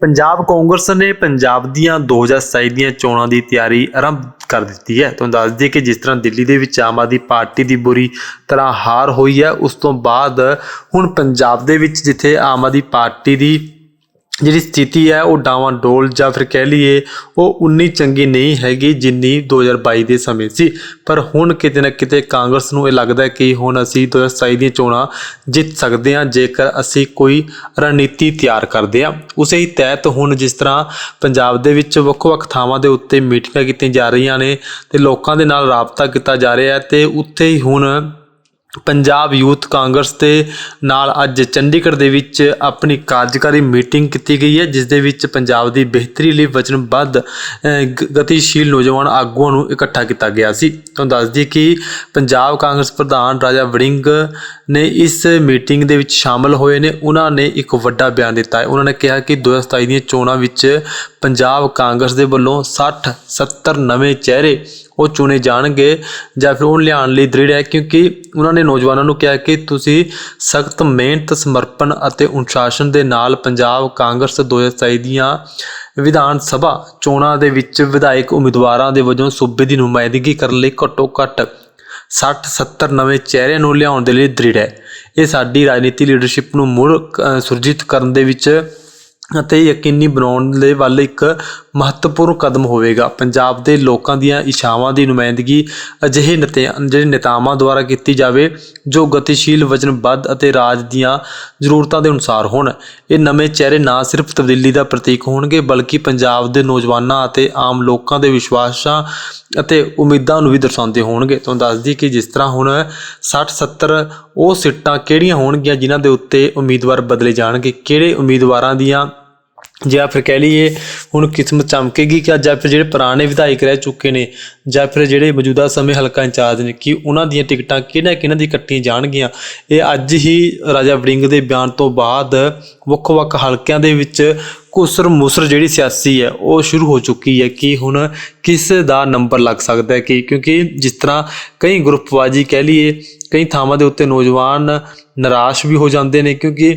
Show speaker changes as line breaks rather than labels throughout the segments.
ਪੰਜਾਬ ਕਾਂਗਰਸ ਨੇ ਪੰਜਾਬ ਦੀਆਂ 2027 ਦੀਆਂ ਚੋਣਾਂ ਦੀ ਤਿਆਰੀ ਆਰੰਭ ਕਰ ਦਿੱਤੀ ਹੈ। ਤੁਹਾਨੂੰ ਦੱਸ ਦਈਏ ਕਿ ਜਿਸ ਤਰ੍ਹਾਂ ਦਿੱਲੀ ਦੇ ਵਿੱਚ ਆਮ ਆਦਮੀ ਪਾਰਟੀ ਦੀ ਬੁਰੀ ਤਰ੍ਹਾਂ ਹਾਰ ਹੋਈ ਹੈ, ਉਸ ਤੋਂ ਬਾਅਦ ਹੁਣ ਪੰਜਾਬ ਦੇ ਵਿੱਚ ਜਿੱਥੇ ਆਮ ਆਦਮੀ ਪਾਰਟੀ ਦੀ ਜਿਹੜੀ ਸਥਿਤੀ ਹੈ, ਉਹ ਡਾਵਾਂ ਡੋਲ ਜਾਂ ਫਿਰ ਕਹਿ ਲਈਏ, ਉਹ ਉਨੀ ਚੰਗੀ ਨਹੀਂ ਹੈਗੀ ਜਿੰਨੀ 2022 ਦੇ ਸਮੇਂ ਸੀ। ਪਰ ਹੁਣ ਕਿਤੇ ਨਾ ਕਿਤੇ ਕਾਂਗਰਸ ਨੂੰ ਇਹ ਲੱਗਦਾ ਕਿ ਹੁਣ ਅਸੀਂ 2027 ਦੀਆਂ ਚੋਣਾਂ ਜਿੱਤ ਸਕਦੇ ਹਾਂ, ਜੇਕਰ ਅਸੀਂ ਕੋਈ ਰਣਨੀਤੀ ਤਿਆਰ ਕਰਦੇ ਹਾਂ। ਉਸੇ ਹੀ ਤਹਿਤ ਹੁਣ ਜਿਸ ਤਰ੍ਹਾਂ ਪੰਜਾਬ ਦੇ ਵਿੱਚ ਵੱਖ-ਵੱਖ ਥਾਵਾਂ ਦੇ ਉੱਤੇ ਮੀਟਿੰਗਾਂ ਕੀਤੀਆਂ ਜਾ ਰਹੀਆਂ ਨੇ ਤੇ ਲੋਕਾਂ ਦੇ ਨਾਲ ਰਾਬਤਾ ਕੀਤਾ ਜਾ ਰਿਹਾ ਹੈ ਤੇ ਉੱਥੇ ਹੀ ਹੁਣ ਪੰਜਾਬ ਯੂਥ ਕਾਂਗਰਸ ਦੇ ਨਾਲ ਅੱਜ ਚੰਡੀਗੜ੍ਹ ਦੇ ਵਿੱਚ ਆਪਣੀ ਕਾਰਜਕਾਰੀ ਮੀਟਿੰਗ ਕੀਤੀ ਗਈ ਹੈ ਜਿਸ ਦੇ ਵਿੱਚ ਪੰਜਾਬ ਦੀ ਬਿਹਤਰੀ ਲਈ ਵਚਨਬੱਧ ਗ- ਗਤੀਸ਼ੀਲ ਨੌਜਵਾਨ ਆਗੂਆਂ ਨੂੰ ਇਕੱਠਾ ਕੀਤਾ ਗਿਆ ਸੀ। ਤੁਹਾਨੂੰ ਦੱਸ ਦਈਏ ਕਿ ਪੰਜਾਬ ਕਾਂਗਰਸ ਪ੍ਰਧਾਨ ਰਾਜਾ ਵੜਿੰਗ ਨੇ ਇਸ ਮੀਟਿੰਗ ਦੇ ਵਿੱਚ ਸ਼ਾਮਲ ਹੋਏ ਨੇ। ਉਹਨਾਂ ਨੇ ਇੱਕ ਵੱਡਾ ਬਿਆਨ ਦਿੱਤਾ ਹੈ। ਉਹਨਾਂ ਨੇ ਕਿਹਾ ਕਿ 2027 ਦੀਆਂ ਚੋਣਾਂ ਵਿੱਚ ਪੰਜਾਬ ਕਾਂਗਰਸ ਦੇ ਵੱਲੋਂ 60 70 ਨਵੇਂ ਚਿਹਰੇ ਉਹ ਚੁਣੇ ਜਾਣਗੇ ਜਾਂ ਫਿਰ ਉਹ ਲਿਆਉਣ ਲਈ ਦ੍ਰਿੜ ਹੈ ਕਿਉਂਕਿ ਉਹਨਾਂ ਨੇ ਨੌਜਵਾਨਾਂ ਨੂੰ ਕਿਹਾ ਕਿ ਤੁਸੀਂ ਸਖਤ ਮਿਹਨਤ ਸਮਰਪਣ ਅਤੇ ਅਨੁਸ਼ਾਸਨ ਦੇ ਨਾਲ ਪੰਜਾਬ ਕਾਂਗਰਸ 2027 ਦੀਆਂ ਵਿਧਾਨ ਸਭਾ ਚੋਣਾਂ ਦੇ ਵਿੱਚ ਵਿਧਾਇਕ ਉਮੀਦਵਾਰਾਂ ਦੇ ਵਜੋਂ ਸੂਬੇ ਦੀ ਨੁਮਾਇੰਦਗੀ ਕਰਨ ਲਈ ਘੱਟੋ ਘੱਟ 60 70 ਨਵੇਂ ਚਿਹਰਿਆਂ ਨੂੰ ਲਿਆਉਣ ਦੇ ਲਈ ਦ੍ਰਿੜ ਹੈ। ਇਹ ਸਾਡੀ ਰਾਜਨੀਤੀ ਲੀਡਰਸ਼ਿਪ ਨੂੰ ਮੁੜ ਅ, ਸੁਰਜੀਤ ਕਰਨ ਦੇ ਵਿੱਚ ਅਤੇ ਯਕੀਨੀ ਬਣਾਉਣ ਦੇ ਵੱਲ ਇੱਕ ਮਹੱਤਵਪੂਰਨ ਕਦਮ ਹੋਵੇਗਾ। ਪੰਜਾਬ ਦੇ ਲੋਕਾਂ ਦੀਆਂ ਇੱਛਾਵਾਂ ਦੀ ਨੁਮਾਇੰਦਗੀ ਅਜਿਹੇ ਨਤੇ, ਜਿਹੜੇ ਨੇਤਾਵਾਂ ਦੁਆਰਾ ਕੀਤੀ ਜਾਵੇ, ਜੋ ਗਤੀਸ਼ੀਲ ਵਚਨਬੱਧ ਅਤੇ ਰਾਜ ਦੀਆਂ ਜ਼ਰੂਰਤਾਂ ਦੇ ਅਨੁਸਾਰ ਹੋਣ। ਇਹ ਨਵੇਂ ਚਿਹਰੇ ਨਾ ਸਿਰਫ ਤਬਦੀਲੀ ਦਾ ਪ੍ਰਤੀਕ ਹੋਣਗੇ, ਬਲਕਿ ਪੰਜਾਬ ਦੇ ਨੌਜਵਾਨਾਂ ਅਤੇ ਆਮ ਲੋਕਾਂ ਦੇ ਵਿਸ਼ਵਾਸਾਂ ਅਤੇ ਉਮੀਦਾਂ ਨੂੰ ਵੀ ਦਰਸਾਉਂਦੇ ਹੋਣਗੇ। ਤੁਹਾਨੂੰ ਦੱਸ ਦਈਏ ਕਿ ਜਿਸ ਤਰ੍ਹਾਂ ਹੁਣ 60 70 ਉਹ ਸੀਟਾਂ ਕਿਹੜੀਆਂ ਹੋਣਗੀਆਂ, ਜਿਨ੍ਹਾਂ ਦੇ ਉੱਤੇ ਉਮੀਦਵਾਰ ਬਦਲੇ ਜਾਣਗੇ? ਕਿਹੜੇ ਉਮੀਦਵਾਰਾਂ ਦੀਆਂ ਜਾਂ ਫਿਰ ਕਹਿ ਲਈਏ ਹੁਣ ਕਿਸਮਤ ਚਮਕੇਗੀ ਕਿ ਜਾਂ ਫਿਰ ਜਿਹੜੇ ਪੁਰਾਣੇ ਵਿਧਾਇਕ ਰਹਿ ਚੁੱਕੇ ਨੇ ਜਾਂ ਫਿਰ ਜਿਹੜੇ ਮੌਜੂਦਾ ਸਮੇਂ ਹਲਕਾ ਇੰਚਾਰਜ ਨੇ, ਕਿ ਉਹਨਾਂ ਦੀਆਂ ਟਿਕਟਾਂ ਕਿਹਨਾਂ ਕਿਹਨਾਂ ਦੀ ਕੱਟੀਆਂ ਜਾਣਗੀਆਂ? ਇਹ ਅੱਜ ਹੀ ਰਾਜਾ ਵੜਿੰਗ ਦੇ ਬਿਆਨ ਤੋਂ ਬਾਅਦ ਵੱਖ-ਵੱਖ ਹਲਕਿਆਂ ਦੇ ਵਿੱਚ ਕੁਸਰ ਮੁਸਰ ਜਿਹੜੀ ਸਿਆਸੀ ਹੈ, ਉਹ ਸ਼ੁਰੂ ਹੋ ਚੁੱਕੀ ਹੈ ਕਿ ਹੁਣ ਕਿਸ ਦਾ ਨੰਬਰ ਲੱਗ ਸਕਦਾ ਹੈ ਕਿ ਕਿਉਂਕਿ ਜਿਸ ਤਰ੍ਹਾਂ ਕਈ ਗਰੁੱਪਵਾਜੀ ਕਹਿ ਲਈਏ, ਕਈ ਥਾਵਾਂ ਦੇ ਉੱਤੇ ਨੌਜਵਾਨ ਨਿਰਾਸ਼ ਵੀ ਹੋ ਜਾਂਦੇ ਨੇ ਕਿਉਂਕਿ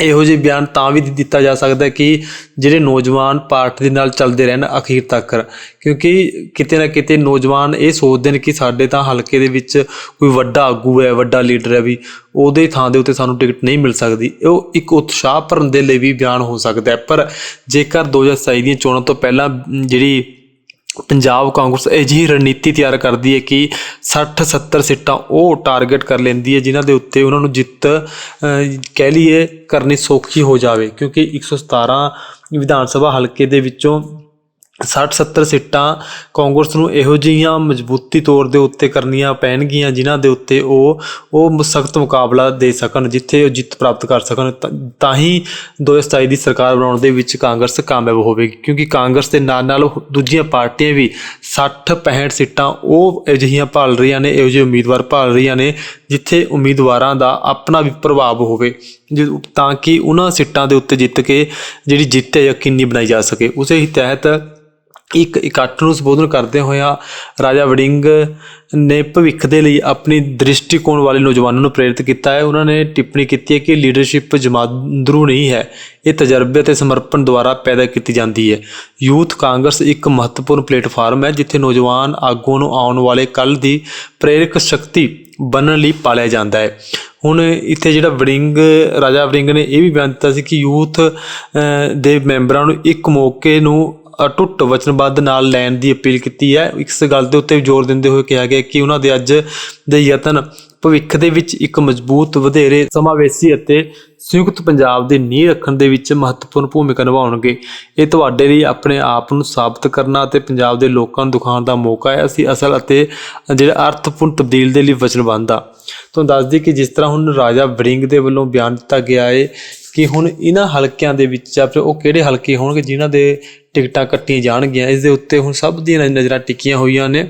ਇਹੋ ਜਿਹੇ ਬਿਆਨ ਤਾਂ ਵੀ ਦਿੱਤਾ ਜਾ ਸਕਦਾ ਕਿ ਜਿਹੜੇ ਨੌਜਵਾਨ ਪਾਰਟੀ ਦੇ ਨਾਲ ਚੱਲਦੇ ਰਹਿਣ ਅਖੀਰ ਤੱਕ। ਕਿਉਂਕਿ ਕਿਤੇ ਨਾ ਕਿਤੇ ਨੌਜਵਾਨ ਇਹ ਸੋਚਦੇ ਨੇ ਕਿ ਸਾਡੇ ਤਾਂ ਹਲਕੇ ਦੇ ਵਿੱਚ ਕੋਈ ਵੱਡਾ ਆਗੂ ਹੈ, ਵੱਡਾ ਲੀਡਰ ਹੈ ਵੀ, ਉਹਦੇ ਥਾਂ ਦੇ ਉੱਤੇ ਸਾਨੂੰ ਟਿਕਟ ਨਹੀਂ ਮਿਲ ਸਕਦੀ। ਉਹ ਇੱਕ ਉਤਸ਼ਾਹ ਭਰਨ ਦੇ ਲਈ ਵੀ ਬਿਆਨ ਹੋ ਸਕਦਾ ਹੈ। ਪਰ ਜੇਕਰ 2027 ਦੀਆਂ ਚੋਣਾਂ ਤੋਂ ਪਹਿਲਾਂ ਜਿਹੜੀ ਪੰਜਾਬ ਕਾਂਗਰਸ ਅਜਿਹੀ ਰਣਨੀਤੀ ਤਿਆਰ ਕਰਦੀ ਹੈ ਕਿ 60 70 ਸੀਟਾਂ ਉਹ ਟਾਰਗੇਟ ਕਰ ਲੈਂਦੀ ਹੈ ਜਿਨ੍ਹਾਂ ਦੇ ਉੱਤੇ ਉਹਨਾਂ ਨੂੰ ਜਿੱਤ ਕਹਿ ਲਈਏ ਕਰਨੀ ਸੌਖੀ ਹੋ ਜਾਵੇ। ਕਿਉਂਕਿ 117 ਵਿਧਾਨ ਸਭਾ ਹਲਕੇ ਦੇ ਵਿੱਚੋਂ 60 70 ਸੀਟਾਂ ਕਾਂਗਰਸ ਨੂੰ ਇਹੋ ਜਿਹੀਆਂ ਮਜ਼ਬੂਤੀ ਤੌਰ ਦੇ ਉੱਤੇ ਕਰਨੀਆਂ ਪੈਣਗੀਆਂ, ਜਿਨ੍ਹਾਂ ਦੇ ਉੱਤੇ ਉਹ ਉਹ ਸਖਤ ਮੁਕਾਬਲਾ ਦੇ ਸਕਣ, ਜਿੱਥੇ ਉਹ ਜਿੱਤ ਪ੍ਰਾਪਤ ਕਰ ਸਕਣ। ਤਾਂ- ਤਾਂ ਹੀ 2027 ਦੀ ਸਰਕਾਰ ਬਣਾਉਣ ਦੇ ਵਿੱਚ ਕਾਂਗਰਸ ਕਾਮਯਾਬ ਹੋਵੇਗੀ, ਕਿਉਂਕਿ ਕਾਂਗਰਸ ਦੇ ਨਾਲ ਨਾਲ ਦੂਜੀਆਂ ਪਾਰਟੀਆਂ ਵੀ 60 65 ਸੀਟਾਂ ਉਹ ਅਜਿਹੀਆਂ ਭਾਲ ਰਹੀਆਂ ਨੇ, ਇਹੋ ਜਿਹੇ ਉਮੀਦਵਾਰ ਭਾਲ ਰਹੀਆਂ ਨੇ, ਜਿੱਥੇ ਉਮੀਦਵਾਰਾਂ ਦਾ ਆਪਣਾ ਵੀ ਪ੍ਰਭਾਵ ਹੋਵੇ। ਜਿ- ਤਾਂ ਕਿ ਉਹਨਾਂ ਸੀਟਾਂ ਦੇ ਉੱਤੇ ਜਿੱਤ ਕੇ ਜਿਹੜੀ ਜਿੱਤ ਹੈ ਯਕੀਨੀ ਬਣਾਈ ਜਾ ਸਕੇ। ਉਸੇ ਹੀ ਤਹਿਤ ਇੱਕ ਇਕੱਠ ਨੂੰ ਸੰਬੋਧਨ ਕਰਦੇ ਹੋਇਆ ਰਾਜਾ ਵੜਿੰਗ ਨੇ ਭਵਿੱਖ ਦੇ ਲਈ ਆਪਣੀ ਦ੍ਰਿਸ਼ਟੀਕੋਣ ਵਾਲੇ ਨੌਜਵਾਨਾਂ ਨੂੰ ਪ੍ਰੇਰਿਤ ਕੀਤਾ ਹੈ। ਉਹਨਾਂ ਨੇ ਟਿੱਪਣੀ ਕੀਤੀ ਹੈ ਕਿ ਲੀਡਰਸ਼ਿਪ ਜਮਾਂਦਰੂ ਨਹੀਂ ਹੈ। ਇਹ ਤਜਰਬੇ ਅਤੇ ਸਮਰਪਣ ਦੁਆਰਾ ਪੈਦਾ ਕੀਤੀ ਜਾਂਦੀ ਹੈ। ਯੂਥ ਕਾਂਗਰਸ ਇੱਕ ਮਹੱਤਵਪੂਰਨ ਪਲੇਟਫਾਰਮ ਹੈ, ਜਿੱਥੇ ਨੌਜਵਾਨ ਆਗੂਆਂ ਨੂੰ ਆਉਣ ਵਾਲੇ ਕੱਲ ਦੀ ਪ੍ਰੇਰਕ ਸ਼ਕਤੀ ਬਣਨ ਲਈ ਪਾਲਿਆ ਜਾਂਦਾ ਹੈ। ਹੁਣ ਇੱਥੇ ਜਿਹੜਾ ਵੜਿੰਗ, ਰਾਜਾ ਵੜਿੰਗ ਨੇ ਇਹ ਵੀ ਬਿਆਨ ਦਿੱਤਾ ਸੀ ਕਿ ਯੂਥ ਦੇ ਮੈਂਬਰਾਂ ਨੂੰ ਇੱਕ ਮੌਕੇ ਨੂੰ ਅਟੁੱਟ ਵਚਨਬੱਧ ਨਾਲ ਲੈਣ ਦੀ ਅਪੀਲ ਕੀਤੀ ਹੈ। ਇਸ ਗੱਲ ਦੇ ਉੱਤੇ ਜ਼ੋਰ ਦਿੰਦੇ ਹੋਏ ਕਿਹਾ ਗਿਆ ਕਿ ਉਹਨਾਂ ਦੇ ਅੱਜ ਦੇ ਯਤਨ ਭਵਿੱਖ ਦੇ ਵਿੱਚ ਇੱਕ ਮਜ਼ਬੂਤ, ਵਧੇਰੇ ਸਮਾਵੇਸ਼ੀ ਅਤੇ ਸੰਯੁਕਤ ਪੰਜਾਬ ਦੀ ਨੀਂਹ ਰੱਖਣ ਦੇ ਵਿੱਚ ਮਹੱਤਵਪੂਰਨ ਭੂਮਿਕਾ ਨਿਭਾਉਣਗੇ। ਇਹ ਤੁਹਾਡੇ ਲਈ ਆਪਣੇ ਆਪ ਨੂੰ ਸਾਬਤ ਕਰਨਾ ਅਤੇ ਪੰਜਾਬ ਦੇ ਲੋਕਾਂ ਨੂੰ ਦਿਖਾਉਣ ਦਾ ਮੌਕਾ ਹੈ। ਅਸੀਂ ਅਸਲ ਅਤੇ ਜਿਹੜਾ ਅਰਥਪੂਰਨ ਤਬਦੀਲ ਦੇ ਲਈ ਵਚਨਬੱਧ ਹਾਂ। ਤੁਹਾਨੂੰ ਦੱਸ ਦਈਏ ਕਿ ਜਿਸ ਤਰ੍ਹਾਂ ਹੁਣ ਰਾਜਾ ਵਰਿੰਗ ਦੇ ਵੱਲੋਂ ਬਿਆਨ ਦਿੱਤਾ ਗਿਆ ਹੈ ਕਿ ਹੁਣ ਇਹਨਾਂ ਹਲਕਿਆਂ ਦੇ ਵਿੱਚ ਜਾਂ ਫਿਰ ਉਹ ਕਿਹੜੇ ਹਲਕੇ ਹੋਣਗੇ ਜਿਨ੍ਹਾਂ ਦੇ ਟਿਕਟਾਂ ਕੱਟੀਆਂ ਜਾਣਗੀਆਂ, ਇਸ ਦੇ ਉੱਤੇ ਹੁਣ ਸਭ ਦੀਆਂ ਨਜ਼ਰਾਂ ਟਿਕੀਆਂ ਹੋਈਆਂ ਨੇ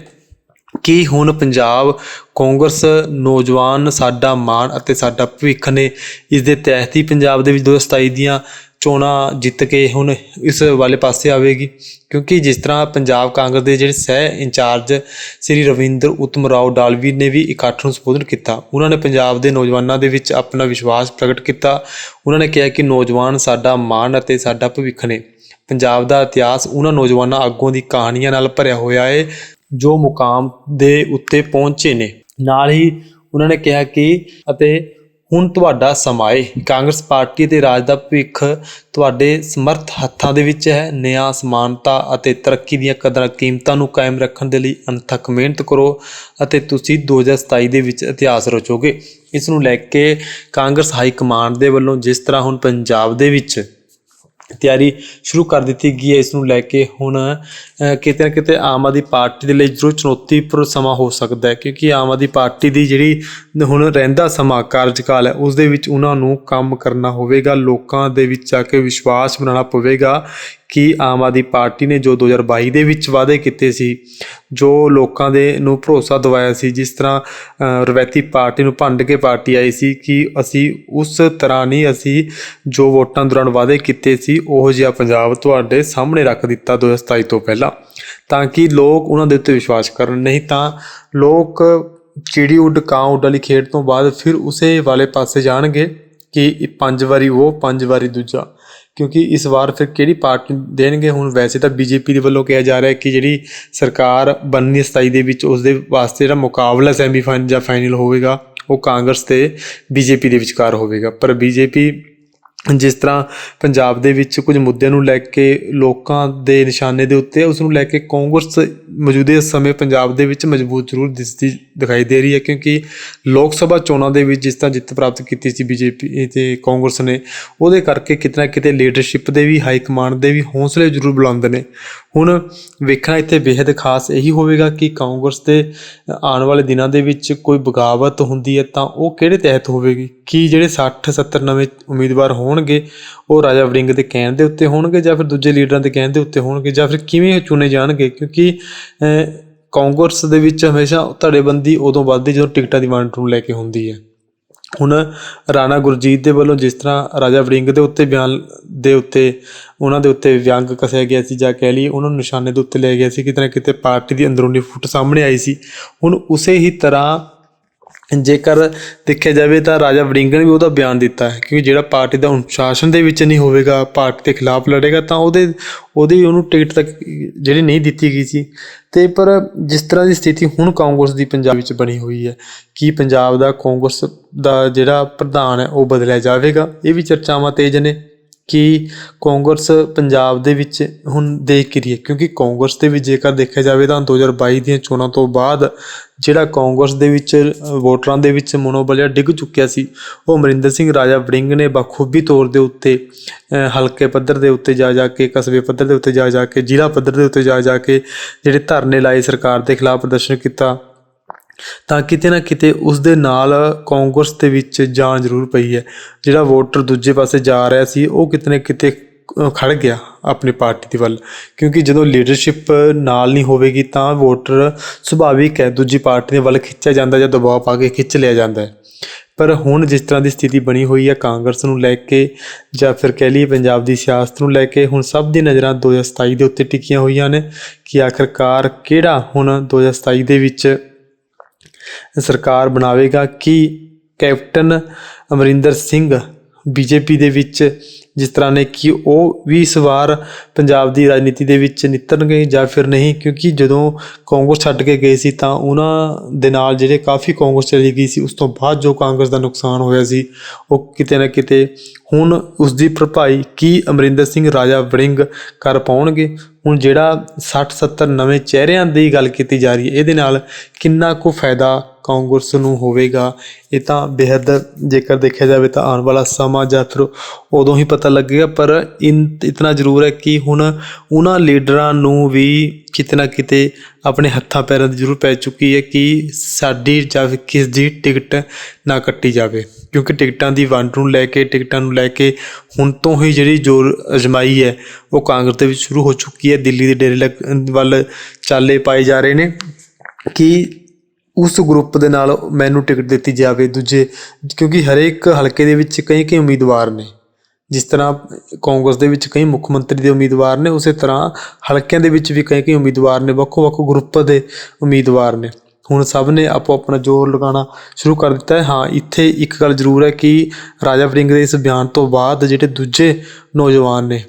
ਕੀ ਹੁਣ ਪੰਜਾਬ ਕਾਂਗਰਸ ਨੌਜਵਾਨ ਸਾਡਾ ਮਾਣ ਅਤੇ ਸਾਡਾ ਭਵਿੱਖ ਨੇ ਇਸ ਦੇ ਤਹਿਤ ਹੀ ਪੰਜਾਬ ਦੇ ਵਿੱਚ 2027 ਦੀਆਂ ਚੋਣਾਂ ਜਿੱਤ ਕੇ ਹੁਣ ਇਸ ਵਾਲੇ ਪਾਸੇ ਆਵੇਗੀ। ਕਿਉਂਕਿ ਜਿਸ ਤਰ੍ਹਾਂ ਪੰਜਾਬ ਕਾਂਗਰਸ ਦੇ ਜਿਹੜੇ ਸਹਿ ਇੰਚਾਰਜ ਸ੍ਰੀ ਰਵਿੰਦਰ ਉਤਮ ਰਾਓ ਡਾਲਵੀ ਨੇ ਵੀ ਇਕੱਠ ਨੂੰ ਸੰਬੋਧਨ ਕੀਤਾ, ਉਹਨਾਂ ਨੇ ਪੰਜਾਬ ਦੇ ਨੌਜਵਾਨਾਂ ਦੇ ਵਿੱਚ ਆਪਣਾ ਵਿਸ਼ਵਾਸ ਪ੍ਰਗਟ ਕੀਤਾ। ਉਹਨਾਂ ਨੇ ਕਿਹਾ ਕਿ ਨੌਜਵਾਨ ਸਾਡਾ ਮਾਣ ਅਤੇ ਸਾਡਾ ਭਵਿੱਖ ਨੇ। ਪੰਜਾਬ ਦਾ ਇਤਿਹਾਸ ਉਹਨਾਂ ਨੌਜਵਾਨਾਂ ਆਗੂਆਂ ਦੀ ਕਹਾਣੀਆਂ ਨਾਲ ਭਰਿਆ ਹੋਇਆ ਹੈ ਜੋ ਮੁਕਾਮ ਦੇ ਉੱਤੇ ਪਹੁੰਚੇ ਨੇ। ਨਾਲ ਹੀ ਉਹਨਾਂ ਨੇ ਕਿਹਾ ਕਿ ਅਤੇ ਹੁਣ ਤੁਹਾਡਾ ਸਮਾਂ ਏ। ਕਾਂਗਰਸ ਪਾਰਟੀ ਤੇ ਰਾਜ ਦਾ ਭਵਿੱਖ ਤੁਹਾਡੇ ਸਮਰਥ ਹੱਥਾਂ ਦੇ ਵਿੱਚ ਹੈ। ਨਿਆਂ, ਸਮਾਨਤਾ ਅਤੇ ਤਰੱਕੀ ਦੀਆਂ ਕਦਰਾਂ ਕੀਮਤਾਂ ਨੂੰ ਕਾਇਮ ਰੱਖਣ ਦੇ ਲਈ ਅਣਥੱਕ ਮਿਹਨਤ ਕਰੋ ਅਤੇ ਤੁਸੀਂ 2027 ਦੇ ਵਿੱਚ ਇਤਿਹਾਸ ਰਚੋਗੇ। ਇਸ ਨੂੰ ਲੈ ਕੇ ਕਾਂਗਰਸ ਹਾਈ ਕਮਾਂਡ ਦੇ ਵੱਲੋਂ ਜਿਸ ਤਰ੍ਹਾਂ ਹੁਣ ਪੰਜਾਬ ਦੇ ਵਿੱਚ ਤਿਆਰੀ ਸ਼ੁਰੂ ਕਰ ਦਿੱਤੀ ਗਈ ਹੈ। ਇਸ ਨੂੰ ਲੈ ਕੇ ਹੁਣ ਕਿਤੇ ਨਾ ਕਿਤੇ ਆਮ ਆਦਮੀ ਪਾਰਟੀ ਦੇ ਲਈ ਜ਼ਰੂਰ ਚੁਣੌਤੀਪੂਰਨ ਸਮਾਂ ਹੋ ਸਕਦਾ ਹੈ, ਕਿਉਂਕਿ ਆਮ ਆਦਮੀ ਪਾਰਟੀ ਦੀ ਜਿਹੜੀ ਹੁਣ ਰਹਿੰਦਾ ਸਮਾਂ, ਕਾਰਜਕਾਲ ਹੈ, ਉਸ ਦੇ ਵਿੱਚ ਉਹਨਾਂ ਨੂੰ ਕੰਮ ਕਰਨਾ ਹੋਵੇਗਾ, ਲੋਕਾਂ ਦੇ ਵਿੱਚ ਜਾ ਕੇ ਵਿਸ਼ਵਾਸ ਬਣਾਉਣਾ ਪਵੇਗਾ। ਕਿ ਆਮ ਆਦਮੀ ਪਾਰਟੀ ਨੇ ਜੋ 2022 ਦੇ ਵਿੱਚ ਵਾਅਦੇ ਕੀਤੇ ਸੀ ਜੋ ਲੋਕਾਂ ਦੇ ਨੂੰ ਭਰੋਸਾ ਦਿਵਾਇਆ ਸੀ ਜਿਸ ਤਰ੍ਹਾਂ ਅ, ਰਵਾਇਤੀ ਪਾਰਟੀ ਨੂੰ ਭੰਡ ਕੇ ਪਾਰਟੀ ਆਈ ਸੀ ਕਿ ਅਸੀਂ ਉਸ ਤਰ੍ਹਾਂ ਨਹੀਂ ਅਸੀਂ ਜੋ ਵੋਟਾਂ ਦੌਰਾਨ ਵਾਅਦੇ ਕੀਤੇ ਸੀ ਉਹ ਜਿਹਾ ਪੰਜਾਬ ਤੁਹਾਡੇ ਸਾਹਮਣੇ ਰੱਖ ਦਿੱਤਾ 2027 ਤੋਂ ਪਹਿਲਾਂ। ਤਾਂ ਕਿ ਲੋਕ ਉਹਨਾਂ ਦੇ ਉੱਤੇ ਵਿਸ਼ਵਾਸ ਕਰਨ ਨਹੀਂ ਤਾਂ ਲੋਕ ਚਿੜੀ ਉੱਡ ਕਾਂ ਉੱਡ ਵਾਲੀ ਖੇਡ ਤੋਂ ਬਾਅਦ ਫਿਰ ਉਸੇ ਵਾਲੇ ਪਾਸੇ ਜਾਣਗੇ ਕਿ ਪੰਜ ਵਾਰੀ ਉਹ ਪੰਜ ਵਾਰੀ ਦੂਜਾ। ਕਿਉਂਕਿ ਇਸ ਵਾਰ ਫਿਰ ਕਿਹੜੀ ਪਾਰਟੀ ਦੇਣਗੇ? ਹੁਣ ਵੈਸੇ ਤਾਂ ਬੀਜੇਪੀ ਦੇ ਵੱਲੋਂ ਕਿਹਾ ਜਾ ਰਿਹਾ ਕਿ ਜਿਹੜੀ ਸਰਕਾਰ ਬਣਨੀ 27 ਦੇ ਵਿੱਚ ਉਸ ਦੇ ਵਾਸਤੇ ਜਿਹੜਾ ਮੁਕਾਬਲਾ ਸੈਮੀਫਾਈਨਲ ਜਾਂ ਫਾਈਨਲ ਹੋਵੇਗਾ, ਉਹ ਕਾਂਗਰਸ ਤੇ ਬੀਜੇਪੀ ਦੇ ਵਿਚਕਾਰ ਹੋਵੇਗਾ। ਪਰ ਬੀਜੇਪੀ ਜਿਸ ਤਰ੍ਹਾਂ ਪੰਜਾਬ ਦੇ ਵਿੱਚ ਕੁਝ ਮੁੱਦਿਆਂ ਨੂੰ ਲੈ ਕੇ ਲੋਕਾਂ ਦੇ ਨਿਸ਼ਾਨੇ ਦੇ ਉੱਤੇ ਉਸ ਨੂੰ ਲੈ ਕੇ ਕਾਂਗਰਸ ਮੌਜੂਦੇ ਸਮੇਂ ਪੰਜਾਬ ਦੇ ਵਿੱਚ ਮਜ਼ਬੂਤ ਜ਼ਰੂਰ ਦਿਸਦੀ ਦਿਖਾਈ ਦੇ ਰਹੀ ਹੈ ਕਿਉਂਕਿ ਲੋਕ ਸਭਾ ਚੋਣਾਂ ਦੇ ਵਿੱਚ ਜਿਸ ਤਰ੍ਹਾਂ ਜਿੱਤ ਪ੍ਰਾਪਤ ਕੀਤੀ ਸੀ ਬੀਜੇਪੀ ਤੇ ਕਾਂਗਰਸ ਨੇ, ਉਹਦੇ ਕਰਕੇ ਕਿਤੇ ਨਾ ਕਿਤੇ ਲੀਡਰਸ਼ਿਪ ਦੇ ਵੀ ਹਾਈ ਕਮਾਂਡ ਦੇ ਵੀ ਹੌਸਲੇ ਜ਼ਰੂਰ ਬੁਲੰਦ ਨੇ। ਹੁਣ ਵੇਖਣਾ ਇੱਥੇ ਬੇहद ਖਾਸ ਇਹੀ ਹੋਵੇਗਾ ਕਿ ਕਾਂਗਰਸ ਦੇ ਆਉਣ ਵਾਲੇ ਦਿਨਾਂ ਦੇ ਵਿੱਚ ਕੋਈ ਬਗਾਵਤ ਹੁੰਦੀ ਹੈ ਤਾਂ ਉਹ ਕਿਹੜੇ ਤਹਿਤ ਹੋਵੇਗੀ? ਕੀ ਜਿਹੜੇ 60 70 ਨਵੇਂ ਉਮੀਦਵਾਰ ਹੋਣ ਹੋਣਗੇ, ਉਹ ਰਾਜਾ ਵੜਿੰਗ ਦੇ ਕਹਿਣ ਦੇ ਉੱਤੇ ਹੋਣਗੇ ਜਾਂ ਫਿਰ ਦੂਜੇ ਲੀਡਰਾਂ ਦੇ ਕਹਿਣ ਦੇ ਉੱਤੇ ਹੋਣਗੇ ਜਾਂ ਫਿਰ ਕਿਵੇਂ ਚੁਣੇ ਜਾਣਗੇ? ਕਿਉਂਕਿ ਕਾਂਗਰਸ ਦੇ ਵਿੱਚ ਹਮੇਸ਼ਾ ਧੜੇਬੰਦੀ ਉਦੋਂ ਵੱਧਦੀ ਜਦੋਂ ਟਿਕਟਾਂ ਦੀ ਵੰਡ ਨੂੰ ਲੈ ਕੇ ਹੁੰਦੀ ਹੈ। ਹੁਣ ਰਾਣਾ ਗੁਰਜੀਤ ਦੇ ਵੱਲੋਂ ਜਿਸ ਤਰ੍ਹਾਂ ਰਾਜਾ ਵੜਿੰਗ ਦੇ ਉੱਤੇ ਬਿਆਨ ਦੇ ਉੱਤੇ, ਉਹਨਾਂ ਦੇ ਉੱਤੇ ਵਿਅੰਗ ਕਸਿਆ ਗਿਆ ਸੀ ਜਾਂ ਕਹਿ ਲਈਏ ਉਹਨਾਂ ਨੂੰ ਨਿਸ਼ਾਨੇ ਦੇ ਉੱਤੇ ਲੈ ਗਿਆ ਸੀ, ਕਿਤੇ ਨਾ ਕਿਤੇ ਪਾਰਟੀ ਦੀ ਅੰਦਰੂਨੀ ਫੁੱਟ ਸਾਹਮਣੇ ਆਈ ਸੀ। ਹੁਣ ਉਸੇ ਹੀ ਤਰ੍ਹਾਂ ਜੇਕਰ ਦੇਖਿਆ ਜਾਵੇ ਤਾਂ ਰਾਜਾ ਵੜਿੰਗ ਨੇ ਵੀ ਉਹਦਾ ਬਿਆਨ ਦਿੱਤਾ ਹੈ ਕਿਉਂਕਿ ਜਿਹੜਾ ਪਾਰਟੀ ਦਾ ਅਨੁਸ਼ਾਸਨ ਦੇ ਵਿੱਚ ਨਹੀਂ ਹੋਵੇਗਾ, ਪਾਰਟੀ ਦੇ ਖਿਲਾਫ ਲੜੇਗਾ, ਤਾਂ ਉਹਦੇ, ਉਹਦੀ ਉਹਨੂੰ ਟਿਕਟ ਤੱਕ ਜਿਹੜੀ ਨਹੀਂ ਦਿੱਤੀ ਗਈ ਸੀ। ਤੇ ਪਰ ਜਿਸ ਤਰ੍ਹਾਂ ਦੀ ਸਥਿਤੀ ਹੁਣ ਕਾਂਗਰਸ ਦੀ ਪੰਜਾਬ ਵਿੱਚ ਬਣੀ ਹੋਈ ਹੈ, ਕੀ ਪੰਜਾਬ ਦਾ ਕਾਂਗਰਸ ਦਾ ਜਿਹੜਾ ਪ੍ਰਧਾਨ ਹੈ ਉਹ ਬਦਲਿਆ ਜਾਵੇਗਾ, ਇਹ ਵੀ ਚਰਚਾਵਾਂ ਤੇਜ਼ ਨੇ। ਕਿ ਕਾਂਗਰਸ ਪੰਜਾਬ ਦੇ ਵਿੱਚ ਹੁਣ ਦੇਖ ਕੀ ਰਹੀ ਹੈ। ਕਿਉਂਕਿ ਕਾਂਗਰਸ ਦੇ ਵਿੱਚ ਜੇਕਰ ਦੇਖਿਆ ਜਾਵੇ ਤਾਂ 2022 ਦੀਆਂ ਚੋਣਾਂ ਤੋਂ ਬਾਅਦ ਜਿਹੜਾ ਕਾਂਗਰਸ ਦੇ ਵਿੱਚ ਵੋਟਰਾਂ ਦੇ ਵਿੱਚ ਮਨੋਬਲਿਆ ਡਿੱਗ ਚੁੱਕਿਆ ਸੀ, ਉਹ ਅਮਰਿੰਦਰ ਸਿੰਘ, ਰਾਜਾ ਵੜਿੰਗ ਨੇ ਬਖੂਬੀ ਤੌਰ ਦੇ ਉੱਤੇ ਹਲਕੇ ਪੱਧਰ ਦੇ ਉੱਤੇ ਜਾ ਜਾ ਕੇ, ਕਸਬੇ ਪੱਧਰ ਦੇ ਉੱਤੇ ਜਾ ਜਾ ਕੇ, ਜ਼ਿਲ੍ਹਾ ਪੱਧਰ ਦੇ ਉੱਤੇ ਜਾ ਜਾ ਕੇ ਜਿਹੜੇ ਧਰਨੇ ਲਾਏ ਸਰਕਾਰ ਦੇ ਖਿਲਾਫ ਪ੍ਰਦਰਸ਼ਨ ਕੀਤਾ। ਤਾਂ ਕਿਤੇ ਨਾ ਕਿਤੇ ਉਸ ਦੇ ਨਾਲ ਕਾਂਗਰਸ ਦੇ ਵਿੱਚ ਜਾਨ ਜ਼ਰੂਰ ਪਈ ਹੈ। ਜਿਹੜਾ ਵੋਟਰ ਦੂਜੇ ਪਾਸੇ ਜਾ ਰਿਹਾ ਸੀ ਉਹ ਕਿਤੇ ਨਾ ਕਿਤੇ ਅ, ਖੜ ਗਿਆ ਆਪਣੀ ਪਾਰਟੀ ਦੇ ਵੱਲ। ਕਿਉਂਕਿ ਜਦੋਂ ਲੀਡਰਸ਼ਿਪ ਨਾਲ ਨਹੀਂ ਹੋਵੇਗੀ ਤਾਂ ਵੋਟਰ ਸੁਭਾਵਿਕ ਹੈ ਦੂਜੀ ਪਾਰਟੀ ਦੇ ਵੱਲ ਖਿੱਚਿਆ ਜਾਂਦਾ ਜਾਂ ਦਬਾਅ ਪਾ ਕੇ ਖਿੱਚ ਲਿਆ ਜਾਂਦਾ ਹੈ। ਪਰ ਹੁਣ ਜਿਸ ਤਰ੍ਹਾਂ ਦੀ ਸਥਿਤੀ ਬਣੀ ਹੋਈ ਹੈ ਕਾਂਗਰਸ ਨੂੰ ਲੈ ਕੇ ਜਾਂ ਫਿਰ ਕਹਿ ਲਈਏ ਪੰਜਾਬ ਦੀ ਸਿਆਸਤ ਨੂੰ ਲੈ ਕੇ ਹੁਣ ਸਭ ਦੀ ਨਜ਼ਰਾਂ 2027 ਦੇ ਉੱਤੇ ਟਿਕੀਆਂ ਹੋਈਆਂ ਨੇ ਕਿ ਆਖਰਕਾਰ ਕਿਹੜਾ ਹੁਣ 2027 ਦੇ ਵਿੱਚ ਸਰਕਾਰ ਬਣਾਵੇਗਾ ਕਿ ਕੈਪਟਨ ਅਮਰਿੰਦਰ ਸਿੰਘ ਬੀਜੇਪੀ ਦੇ ਵਿੱਚ, ਜਿਸ ਤਰ੍ਹਾਂ ਨੇ ਕਿ ਉਹ ਵੀ ਇਸ ਵਾਰ ਪੰਜਾਬ ਦੀ ਰਾਜਨੀਤੀ ਦੇ ਵਿੱਚ ਨਿਤਰਨਗੇ ਜਾਂ ਫਿਰ ਨਹੀਂ, ਕਿਉਂਕਿ ਜਦੋਂ ਕਾਂਗਰਸ ਛੱਡ ਕੇ ਗਏ ਸੀ ਤਾਂ ਉਹਨਾਂ ਦੇ ਨਾਲ ਜਿਹੜੇ ਕਾਫੀ ਕਾਂਗਰਸ ਚਲੀ ਗਈ ਸੀ, ਉਸ ਤੋਂ ਬਾਅਦ ਜੋ ਕਾਂਗਰਸ ਦਾ ਨੁਕਸਾਨ ਹੋਇਆ ਸੀ, ਉਹ ਕਿਤੇ ਨਾ ਕਿਤੇ ਹੁਣ ਉਸ ਦੀ ਭਰਪਾਈ ਕੀ ਅਮਰਿੰਦਰ ਸਿੰਘ ਰਾਜਾ ਵੜਿੰਗ ਕਰ ਪਾਉਣਗੇ? ਹੁਣ ਜਿਹੜਾ 60 70 ਨਵੇਂ ਚਿਹਰਿਆਂ ਦੀ ਗੱਲ ਕੀਤੀ ਜਾ ਰਹੀ ਹੈ, ਇਹਦੇ ਨਾਲ ਕਿੰਨਾ ਕੁ ਫਾਇਦਾ ਕਾਂਗਰਸ ਨੂੰ ਹੋਵੇਗਾ? ਇਹ ਤਾਂ ਬੇहद ਜੇਕਰ ਦੇਖਿਆ ਜਾਵੇ ਤਾਂ ਆਉਣ ਵਾਲਾ ਸਮਾਂ ਜਾਂ ਫਿਰ ਉਦੋਂ ਹੀ ਪਤਾ ਲੱਗੇਗਾ, ਪਰ ਇਨ ਇਤਨਾ ਜ਼ਰੂਰ ਹੈ ਕਿ ਹੁਣ ਉਹਨਾਂ ਲੀਡਰਾਂ ਨੂੰ ਵੀ ਕਿਤੇ ਨਾ ਕਿਤੇ ਆਪਣੇ ਹੱਥਾਂ ਪੈਰਾਂ ਦੀ ਜ਼ਰੂਰ ਪੈ ਚੁੱਕੀ ਹੈ ਕਿ ਸਾਡੀ ਜਾਂ ਕਿਸ ਦੀ ਟਿਕਟ ਨਾ ਕੱਟੀ ਜਾਵੇ। ਕਿਉਂਕਿ ਟਿਕਟਾਂ ਦੀ ਵੰਡ ਨੂੰ ਲੈ ਕੇ, ਟਿਕਟਾਂ ਨੂੰ ਲੈ ਕੇ ਹੁਣ ਤੋਂ ਹੀ ਜਿਹੜੀ ਜ਼ੋਰ ਅਜਮਾਈ ਹੈ, ਉਹ ਕਾਂਗਰਸ ਦੇ ਵਿੱਚ ਸ਼ੁਰੂ ਹੋ ਚੁੱਕੀ ਹੈ। ਦਿੱਲੀ ਦੇ ਡੇਰੇ ਲੱਗ- ਵੱਲ ਚਾਲੇ ਪਾਏ ਜਾ ਰਹੇ ਨੇ ਕਿ ਉਸ ਗਰੁੱਪ ਦੇ ਨਾਲ ਮੈਨੂੰ ਟਿਕਟ ਦਿੱਤੀ ਜਾਵੇ ਦੂਜੇ, ਕਿਉਂਕਿ ਹਰੇਕ ਹਲਕੇ ਦੇ ਵਿੱਚ ਕਈ ਕਈ ਉਮੀਦਵਾਰ ਨੇ। ਜਿਸ ਤਰ੍ਹਾਂ ਕਾਂਗਰਸ ਦੇ ਵਿੱਚ ਕਈ ਮੁੱਖ ਮੰਤਰੀ ਦੇ ਉਮੀਦਵਾਰ ਨੇ, ਉਸੇ ਤਰ੍ਹਾਂ ਹਲਕਿਆਂ ਦੇ ਵਿੱਚ ਵੀ ਕਈ ਕਈ ਉਮੀਦਵਾਰ ਨੇ, ਵੱਖੋ ਵੱਖ ਗਰੁੱਪ ਦੇ ਉਮੀਦਵਾਰ ਨੇ। ਹੁਣ ਸਭ ਨੇ ਆਪੋ ਆਪਣਾ ਜ਼ੋਰ ਲਗਾਉਣਾ ਸ਼ੁਰੂ ਕਰ ਦਿੱਤਾ ਹੈ। ਹਾਂ, ਇੱਥੇ ਇੱਕ ਗੱਲ ਜ਼ਰੂਰ ਹੈ ਕਿ ਰਾਜਾ ਵਰਿੰਗ ਦੇ ਇਸ ਬਿਆਨ ਤੋਂ ਬਾਅਦ ਜਿਹੜੇ ਦੂਜੇ ਨੌਜਵਾਨ ਨੇ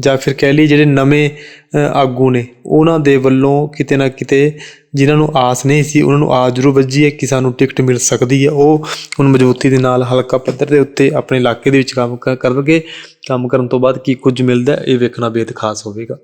ਜਾਂ ਫਿਰ ਕਹਿ ਲਈ ਜਿਹੜੇ ਨਵੇਂ ਆਗੂ ਨੇ, ਉਹਨਾਂ ਦੇ ਵੱਲੋਂ ਕਿਤੇ ਨਾ ਕਿਤੇ ਜਿਨ੍ਹਾਂ ਨੂੰ ਆਸ ਨਹੀਂ ਸੀ, ਉਹਨਾਂ ਨੂੰ ਆਸ ਜ਼ਰੂਰ ਵੱਜੀ ਹੈ ਕਿ ਸਾਨੂੰ ਟਿਕਟ ਮਿਲ ਸਕਦੀ ਹੈ। ਉਹ ਹੁਣ ਮਜ਼ਬੂਤੀ ਦੇ ਨਾਲ ਹਲਕਾ ਪੱਧਰ ਦੇ ਉੱਤੇ ਆਪਣੇ ਇਲਾਕੇ ਦੇ ਵਿੱਚ ਕੰਮ ਕ- ਕਰਨਗੇ। ਕੰਮ ਕਰਨ ਤੋਂ ਬਾਅਦ ਕੀ ਕੁਝ ਮਿਲਦਾ ਇਹ ਵੇਖਣਾ ਬੇहद ਖਾਸ ਹੋਵੇਗਾ।